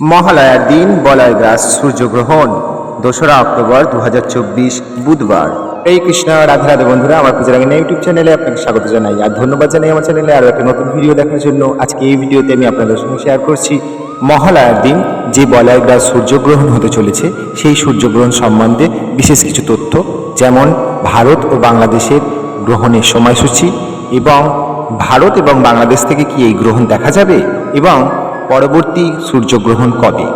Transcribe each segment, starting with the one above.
মহালয়ার দিন বলয় গ্রাস সূর্যগ্রহণ, দোসরা অক্টোবর দু হাজার চব্বিশ বুধবার। এই কৃষ্ণ, রাধে রাধে বন্ধুরা, আমার পুজোরাঙ্গিনা ইউটিউব চ্যানেলে আপনাকে স্বাগত জানাই। আর ধন্যবাদ জানাই আমার চ্যানেলে আরও একটা নতুন ভিডিও দেখার জন্য। আজকে এই ভিডিওতে আমি আপনাদের সঙ্গে শেয়ার করছি মহালয়ার দিন যে বলয় গ্রাস সূর্যগ্রহণ হতে চলেছে, সেই সূর্যগ্রহণ সম্বন্ধে বিশেষ কিছু তথ্য, যেমন ভারত ও বাংলাদেশের গ্রহণের সময়সূচি এবং ভারত এবং বাংলাদেশ থেকে কি এই গ্রহণ দেখা যাবে এবং পরবর্তী সূর্যগ্রহণ কবে?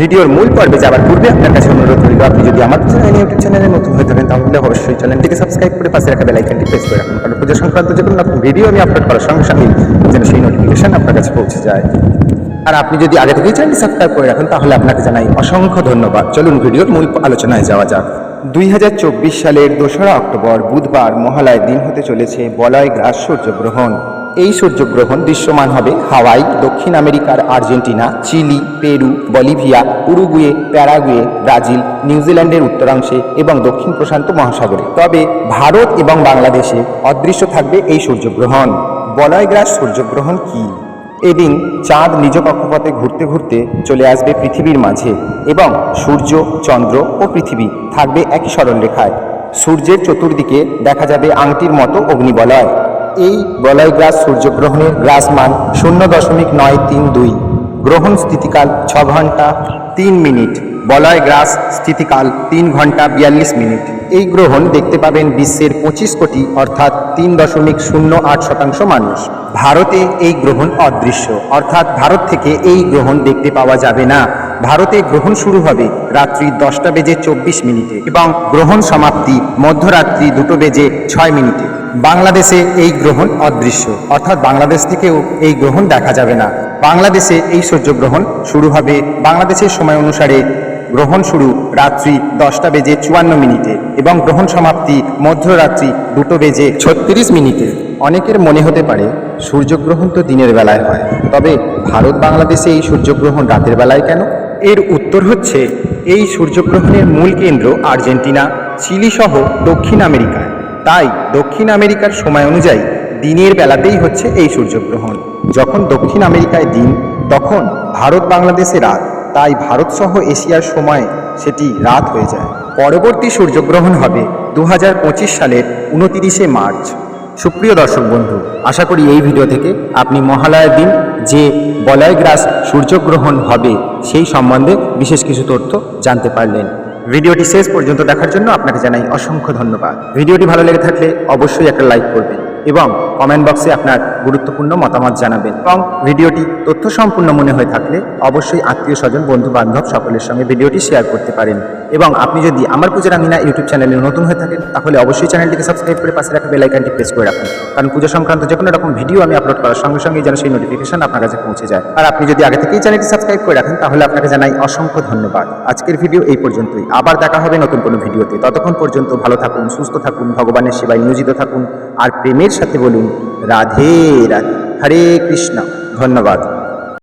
ভিডিওর মূল পর্বে যাওয়ার পূর্বে আপনার কাছে অনুরোধ রইল, আপনি যদি আমার চ্যানেল ইউটিউব চ্যানেলে নতুন হয়ে থাকেন, তাহলে অবশ্যই চ্যানেলটিকে সাবস্ক্রাইব করে পাশে রাখা বেলাইকনটি প্রেস করে রাখুন। কারণ পুজো সংক্রান্ত যে কোনো ভিডিও আমি আপলোড করার সঙ্গে সঙ্গে যেন সেই নোটিফিকেশন আপনার কাছে পৌঁছে যায়। আর আপনি যদি আগে থেকেই চ্যানেলটি সাবস্ক্রাইব করে রাখেন, তাহলে আপনাকে জানাই অসংখ্য ধন্যবাদ। চলুন ভিডিওর মূল আলোচনায় যাওয়া যাক। দুই হাজার চব্বিশ সালের দোসরা অক্টোবর, বুধবার মহালয়ের দিন হতে চলেছে বলয় গ্রাস সূর্যগ্রহণ। এই সূর্যগ্রহণ দৃশ্যমান হবে হাওয়াই, দক্ষিণ আমেরিকার Argentina, Chile, Peru, Bolivia, Uruguay, Paraguay, Brazil নিউজিল্যান্ডের উত্তরাংশে এবং দক্ষিণ প্রশান্ত মহাসাগরে। তবে ভারত এবং বাংলাদেশে অদৃশ্য থাকবে এই সূর্যগ্রহণ। বলয়গ্রাস সূর্যগ্রহণ কী? এদিন চাঁদ নিজ কক্ষপথে ঘুরতে ঘুরতে চলে আসবে পৃথিবীর মাঝে এবং সূর্য, চন্দ্র ও পৃথিবী থাকবে একই সরলরেখায় সূর্যের চতুর্দিকে দেখা যাবে আংটির মতো অগ্নিবলয়। এই বলয়গ্রাস সূর্যগ্রহণের গ্রাসমান শূন্য দশমিক নয় তিন দুই। গ্রহণ স্থিতিকাল ছ ঘণ্টা, তিন মিনিট। বলয় গ্রাস স্থিতিকাল তিন ঘণ্টা বিয়াল্লিশ মিনিট। এই গ্রহণ দেখতে পাবেন বিশ্বের পঁচিশ কোটি, অর্থাৎ তিন দশমিক শূন্য আট শতাংশ মানুষ। ভারতে এই গ্রহণ অদৃশ্য। অর্থাৎ ভারত থেকে এই গ্রহণ দেখতে পাওয়া যাবে না। ভারতে গ্রহণ শুরু হবে রাত্রি দশটা বেজে চব্বিশ মিনিটে এবং গ্রহণ সমাপ্তি মধ্যরাত্রি দুটো বেজে ছয় মিনিটে। বাংলাদেশে এই গ্রহণ অদৃশ্য। অর্থাৎ বাংলাদেশ থেকেও এই গ্রহণ দেখা যাবে না। বাংলাদেশে এই সূর্যগ্রহণ শুরু হবে বাংলাদেশের সময় অনুসারে। গ্রহণ শুরু রাত্রি দশটা বেজে চুয়ান্ন মিনিটে এবং গ্রহণ সমাপ্তি মধ্যরাত্রি দুটো বেজে ছত্রিশ মিনিটে। অনেকের মনে হতে পারে, সূর্যগ্রহণ তো দিনের বেলায় হয়। তবে ভারত বাংলাদেশে এই সূর্যগ্রহণ রাতের বেলায় কেন? এর উত্তর হচ্ছে, এই সূর্যগ্রহণের মূল কেন্দ্র আর্জেন্টিনা চিলি সহ দক্ষিণ আমেরিকায়। তাই দক্ষিণ আমেরিকার সময় অনুযায়ী দিনের বেলাতেই হচ্ছে এই সূর্যগ্রহণ। যখন দক্ষিণ আমেরিকায় দিন, তখন ভারত বাংলাদেশে রাত, তাই ভারত সহ এশিয়ার সময় সেটি রাত হয়ে যায়। পরবর্তী সূর্যগ্রহণ হবে দু হাজার পঁচিশ সালের উনতিরিশে মার্চ। সুপ্রিয় দর্শক বন্ধু, আশা করি এই ভিডিও থেকে আপনি মহালয়ার দিন যে বলয়গ্রাস সূর্যগ্রহণ হবে সেই সম্বন্ধে বিশেষ কিছু তথ্য জানতে পারলেন। ভিডিওটি শেষ পর্যন্ত দেখার জন্য আপনাকে জানাই অসংখ্য ধন্যবাদ। ভিডিওটি ভালো লেগে থাকলে অবশ্যই একটা লাইক করবেন এবং কমেন্ট বক্সে আপনার গুরুত্বপূর্ণ মতামত জানাবেন। এবং ভিডিওটি তথ্য সম্পূর্ণ মনে হয়ে থাকলে অবশ্যই আত্মীয় স্বজন বন্ধু বান্ধব সকলের সঙ্গে ভিডিওটি শেয়ার করতে পারেন। এবং আপনি যদি আমার পুজো রাঙিনা ইউটিউব চ্যানেলে নতুন হয়ে থাকেন, তাহলে অবশ্যই চ্যানেলটিকে সাবস্ক্রাইব করে পাশে রাখা বেলাইকানটি প্রেস করে রাখুন। কারণ পুজো সংক্রান্ত যে কোনো রকম ভিডিও আমি আপলোড করার সঙ্গে সঙ্গে যেন সেই নোটিফিকেশন আপনার কাছে পৌঁছে যায়। আর আপনি যদি আগে থেকেই চ্যানেলটি সাবস্ক্রাইব করে রাখেন, তাহলে আপনাকে জানাই অসংখ্য ধন্যবাদ। আজকের ভিডিও এই পর্যন্তই। আবার দেখা হবে নতুন কোনো ভিডিওতে। ততক্ষণ পর্যন্ত ভালো থাকুন, সুস্থ থাকুন, ভগবানের সেবায় নিয়োজিত থাকুন। আর প্রেমের সাথে বলুন, রাধে রাধে। হরে কৃষ্ণ। ধন্যবাদ।